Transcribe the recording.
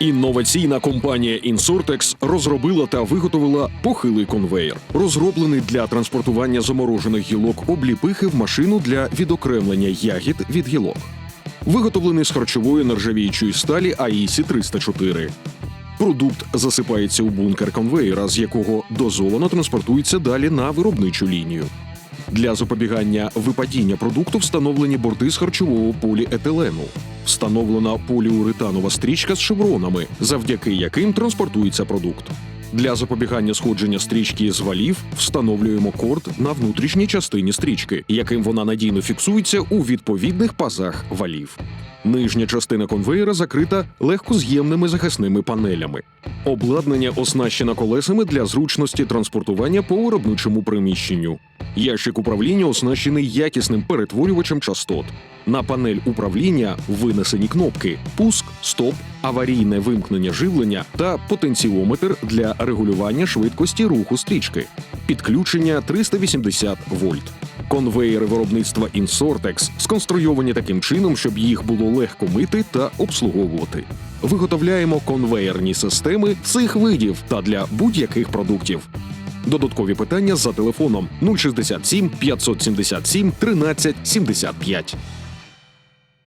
Інноваційна компанія Insortex розробила та виготовила похилий конвейер, розроблений для транспортування заморожених гілок обліпихи в машину для відокремлення ягід від гілок. Виготовлений з харчової нержавіючої сталі AISI 304. Продукт засипається у бункер конвейера, з якого дозовано транспортується далі на виробничу лінію. Для запобігання випадіння продукту встановлені борти з харчового поліетилену. Встановлена поліуретанова стрічка з шевронами, завдяки яким транспортується продукт. Для запобігання сходження стрічки з валів встановлюємо корд на внутрішній частині стрічки, яким вона надійно фіксується у відповідних пазах валів. Нижня частина конвейера закрита легкоз'ємними захисними панелями. Обладнання оснащено колесами для зручності транспортування по виробничому приміщенню. Ящик управління оснащений якісним перетворювачем частот. На панель управління винесені кнопки: пуск, стоп, аварійне вимкнення живлення та потенціометр для регулювання швидкості руху стрічки. Підключення 380 вольт. Конвеєри виробництва Insortex сконструйовані таким чином, щоб їх було легко мити та обслуговувати. Виготовляємо конвеєрні системи цих видів та для будь-яких продуктів. Додаткові питання за телефоном 067 577 13 75.